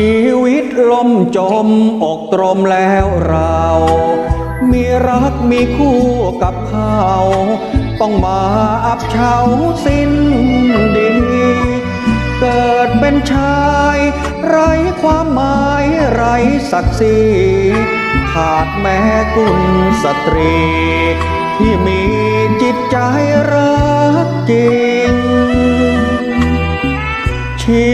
ชีวิตล่มจมอกตรมแล้วเรา มีรักมีคู่กับเขาต้องมาอับเฉาสิ้นดีเกิดเป็นชาย ไร้ความหมายไร้ศักดิ์ศรีขาดแม้กุลสตรี ที่มีจิตใจรักจริงชี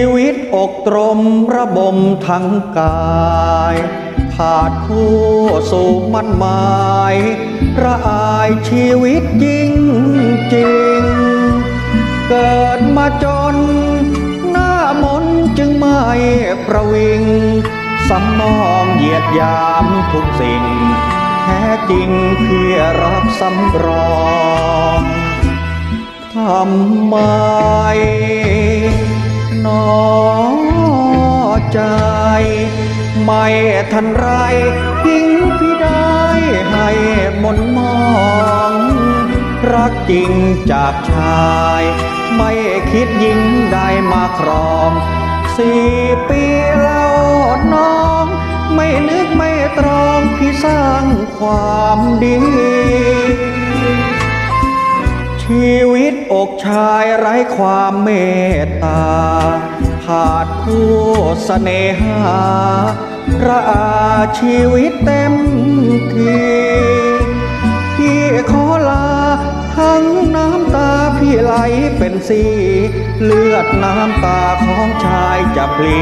ตรมระบมทั้งกายขาดคู่สู่มันหมายระอายชีวิตจริงจริง เกิดมาจน หน้ามนจึงไม่ประวิงสำมองเหยียดยามทุกสิ่ง แท้จริงเพื่อรักสำรองทำไมหนอง ใจ ไม่ทันไรทิ้งพี่ได้ให้มนมอง รักจริงจากชาย ไม่คิดยิงได้มาครองสี่ปีแล้วน้อง ไม่นึกไม่ตรองพี่สร้างความดีชีวิตอกชายไร้ความเมตตา ขาดคู่เสน่หาระอาชีวิตเต็มทีพี่ขอลาทั้งน้ำตาพี่ไหลเป็นสี เลือดน้ำตาของชายจะพลี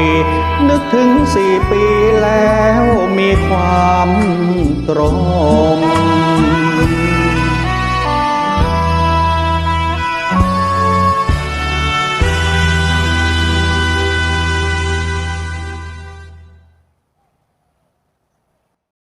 นึกถึงสี่ปีแล้วมีความตรง